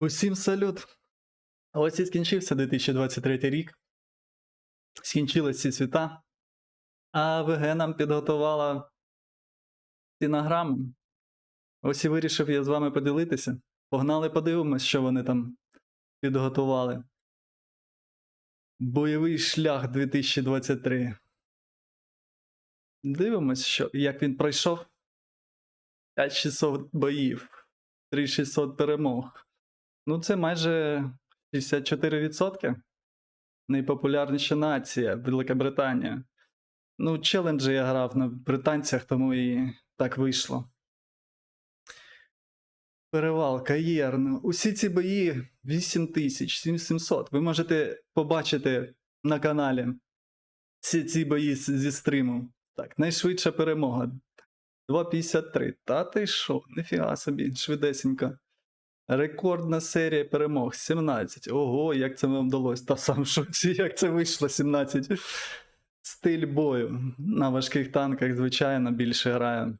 Усім салют! Ось і скінчився 2023 рік. Скінчились ці свята. А ВГ нам підготувала стінограму. Ось і вирішив я з вами поділитися. Погнали, подивимось, що вони там підготували. Бойовий шлях 2023. Дивимось, що, як він пройшов. 5600 боїв, 3600 перемог. Ну, це майже 64%. Найпопулярніша нація Велика Британія. Ну, челенджі я грав на британцях, тому і так вийшло. Перевал, Каєрн. Усі ці бої 8000, 7700. Ви можете побачити на каналі ці, ці бої зі стриму. Так, найшвидша перемога. 2.53. Та ти що? Ніфіга собі, швидесенько. Рекордна серія перемог 17. Ого, як це вам вдалося? Та сам шоці, як це вийшло 17. Стиль бою. На важких танках, звичайно, більше граю.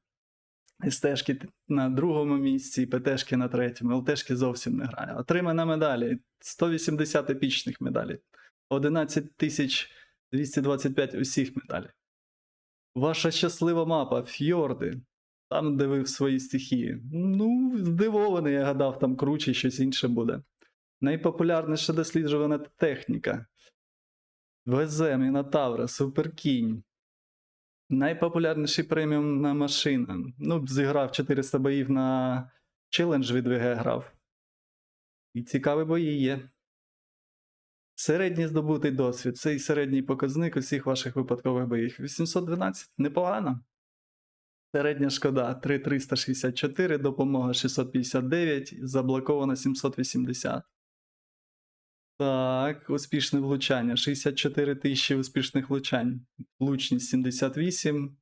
СТшки на другому місці, ПТшки на третьому, ЛТшки зовсім не граю. Отримана медалі 180 епічних медалей, 11 225 усіх медалей. Ваша щаслива мапа, фьорди. Там, де ви в своїй стихії. Ну, здивований, я гадав, там круче щось інше буде. Найпопулярніша досліджувана техніка. ВЗ, Мінотавра, Суперкінь. Найпопулярніший преміумна машина. Ну, зіграв 400 боїв на челендж від ВГ грав. І цікаві бої є. Середній здобутий досвід. Цей середній показник усіх ваших випадкових боїв. 812. Непогано. Середня шкода 3364, допомога 659, заблоковано 780. Так, успішне влучання. 64 тисячі успішних влучань. Влучність 78,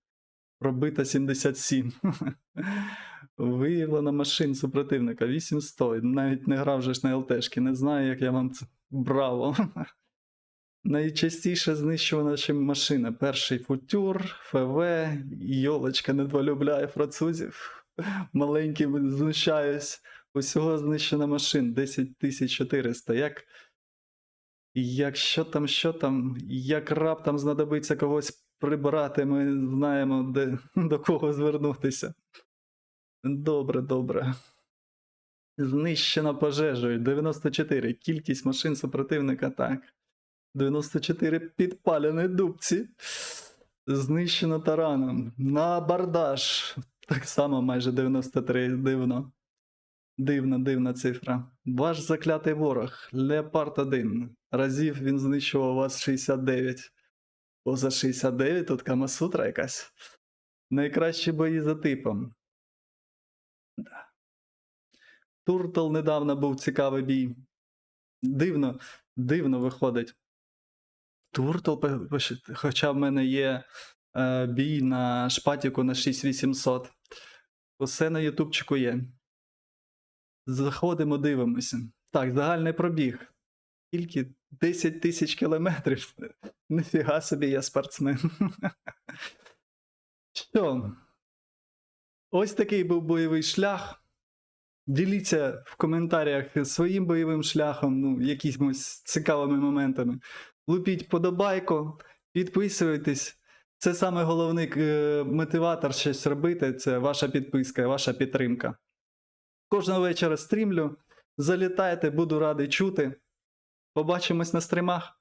пробита 77. Виявлено машин супротивника 800. Навіть не грав же ж на ЛТшки. Не знаю, як я вам це. Браво! Найчастіше знищувана ще машина. Перший футюр, ФВ, йолочка недолюбляє французів. Маленьким знущаюсь. Усього знищено машин 10400. Як. Як що там, що там, як раптом знадобиться когось прибрати, ми знаємо, де, до кого звернутися. Добре, добре. Знищено пожежею 94. Кількість машин супротивника так. 94 підпалені дубці. Знищено тараном. На абордаж. Так само майже 93. Дивно. Дивна, дивна цифра. Ваш заклятий ворог. Леопард 1. Разів він знищував вас 69. Поза 69 тут Камасутра якась. Найкращі бої за типом. Да. Туртл недавно був цікавий бій. Дивно, дивно виходить. Туртл, хоча в мене є е, бій на шпатіку на 6800. Усе на ютубчику є. Заходимо, дивимося. Так, загальний пробіг. Тільки 10 тисяч кілометрів. Ніфіга собі я спортсмен. Що? Ось такий був бойовий шлях. Діліться в коментарях своїм бойовим шляхом, ну, якимось цікавими моментами. Лупіть подобайку, підписуйтесь. Це саме головний е, мотиватор щось робити. Це ваша підписка, ваша підтримка. Кожного вечора стрімлю. Залітайте, буду радий чути. Побачимось на стримах.